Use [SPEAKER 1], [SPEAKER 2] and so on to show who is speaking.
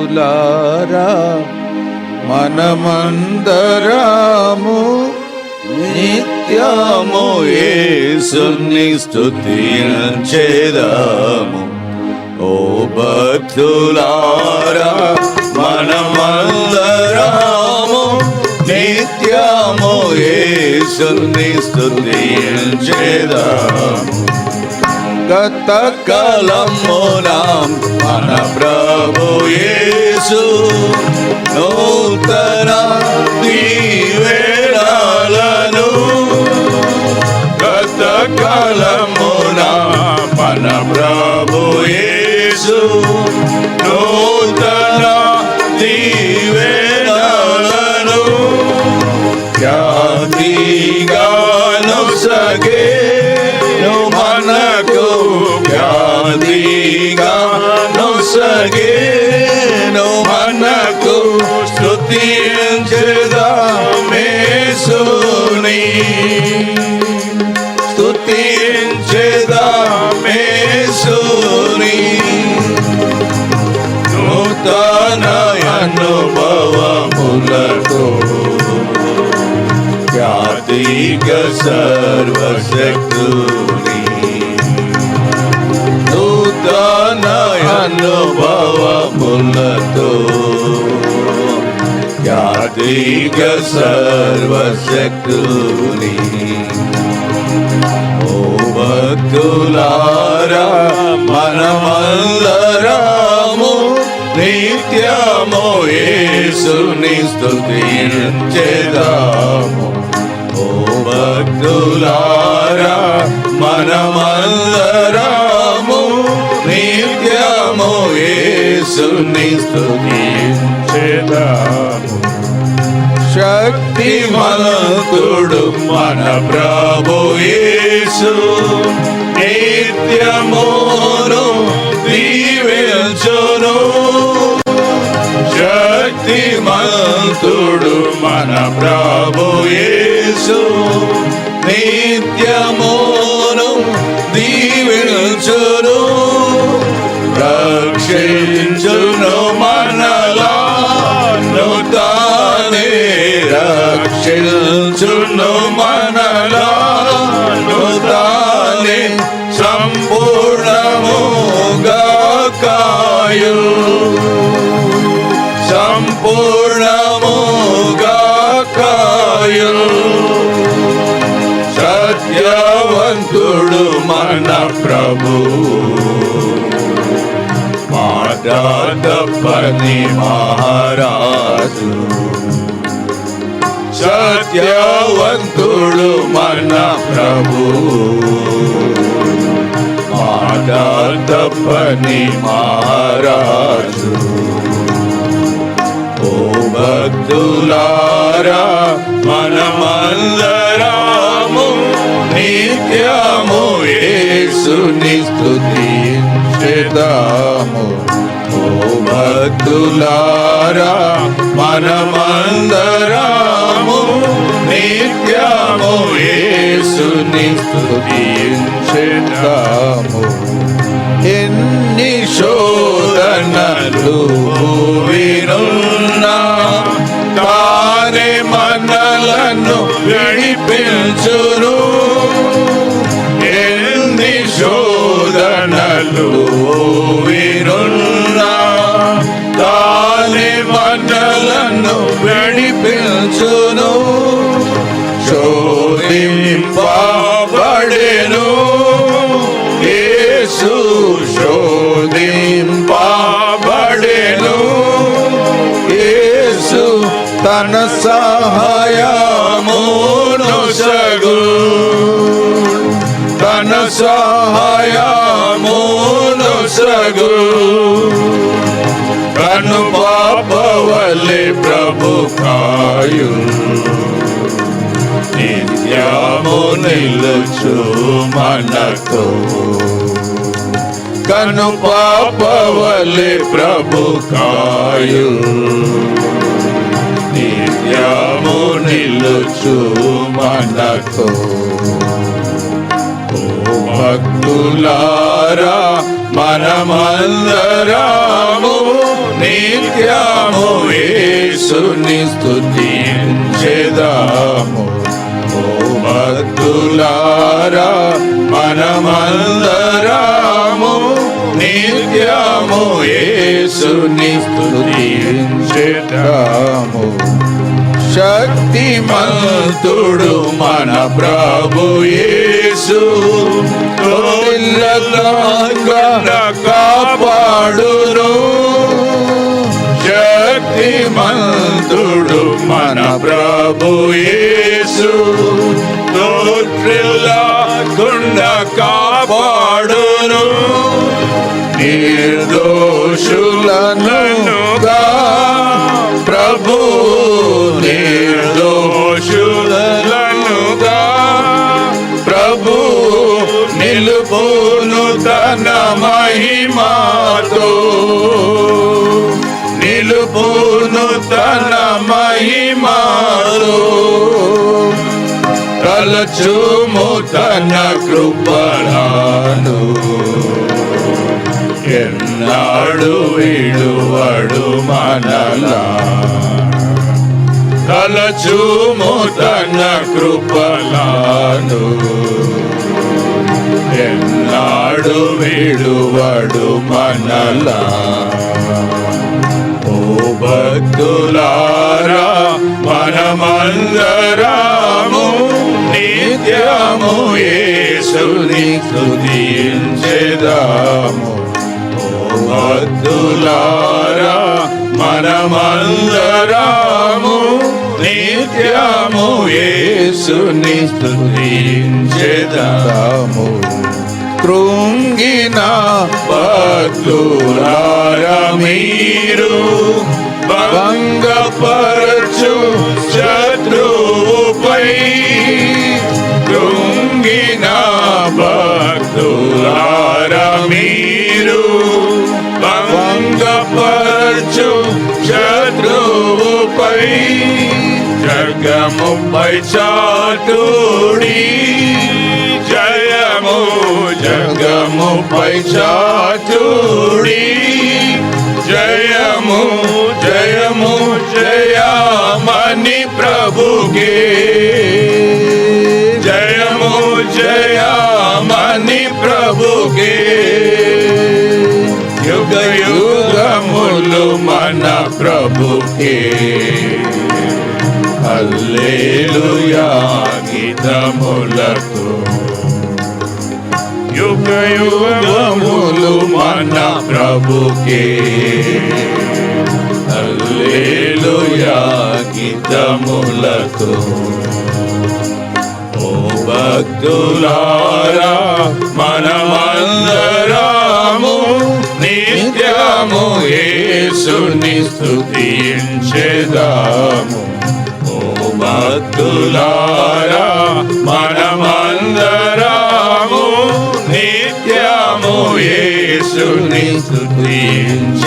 [SPEAKER 1] భక్తులారా మనమందరాము నిత్యము యేసుని స్తుతించేదాము ఓ భక్తులారా మనమందరాము నిత్యము యేసుని స్తుతించేదాము గత కాలమునాం మన ప్రభు యేసు నూతన దీవెనలను గత కాలమున మన ప్రభు యేసు నూతన దీవెనలను ఖ్యాతిగాను ఖ్యాతిగాను సగేను మనకు స్తుతించదామేసుని స్తుతించదామేసుని నూతన అనుభవములకు ఖ్యాతిక సర్వశక్తుని అనుభవములతో ఖ్యాతిక సర్వశక్తుని ఓ భక్తులారా మనమల్లరాము నిత్యము యేసుని స్తుతించెదాము ఓ భక్తులారా మనమల్లరాము నిత్యము యేసుని స్తుతించెదాము శక్తిమంతుడు మన ప్రభు యేసు. నిత్యమును దీవించును. శక్తిమంతుడు మన ప్రభు యేసు. నిత్యమును దీవించును. రక్షించును సత్యవంతుడు మన ప్రభు. మాట తప్పని మహారాజు. సత్యవంతుడు మన ప్రభు. మాట తప్పని మహారాజు. ఓ భక్తులారా మనమందరాము నిత్యము యేసుని స్తుతించెదాము. ఓ భక్తులారా మనమందరాము నిత్యము యేసుని స్తుతించెదాము. ఎన్ని శో శోధనలు వినున్నా తానే మనలను శోధింపబడెను. యేసు శోధింపబడెను. యేసు తన సహాయమును సగు సగు కను పాపవలే ప్రభు కాయు. నిత్యము నిలుచు మనతో. కను పాపవలే ప్రభు కాయు. నిత్యము నిలుచు మనతో. భక్తులారా మనమందరము నిత్యము యేసుని స్తుతించెదాము. ఓ భక్తులారా మనమందరము నిత్యము యేసుని స్తుతించెదాము. శక్తిమంతుడు మన ప్రభు యేసు. తొలిల్లగా కాపాడును. శక్తిమంతుడు మన ప్రభు యేసు. తోట్రిల్లకుండా కాపాడును. నిర్దోషులను నిలుపును తన మహిమాతో. నిలుపును తన మహిమాతో. కలచుము తన కృపణాను. ఎన్నాడు విడువడు మనలా. తలచుము తన కృపలాను వాడు విడువడు మనలా. ఓ భక్తులారా మనమందరాము నిత్యము యేసుని స్తుతించెదాము. ఓ భక్తులారా మనమందరాము నిత్యము యేసుని స్తుతించెదాము. కృంగిన భక్తులారా మీరు భంగపరచు శత్రువుపై. కృంగిన భక్తులారా మీరు భంగపరచు శత్రువుపై. జగముపై చాటుడి. జగము జగముపై చాటుడి జయము జయము జయమని ప్రభుగే జయము జయమని ప్రభుగే యుగ యుగములు మన ప్రభుకే. హల్లెలూయా గీతములతో. యుగ యుగములు మన ప్రభుకే. హల్లెలూయా గీతములతో ఓ భక్తులారా మనమందరము నిత్యము యేసుని స్తుతించెదాము. ఓ భక్తులారా మనమందరము యేసుని స్తుతించెదాము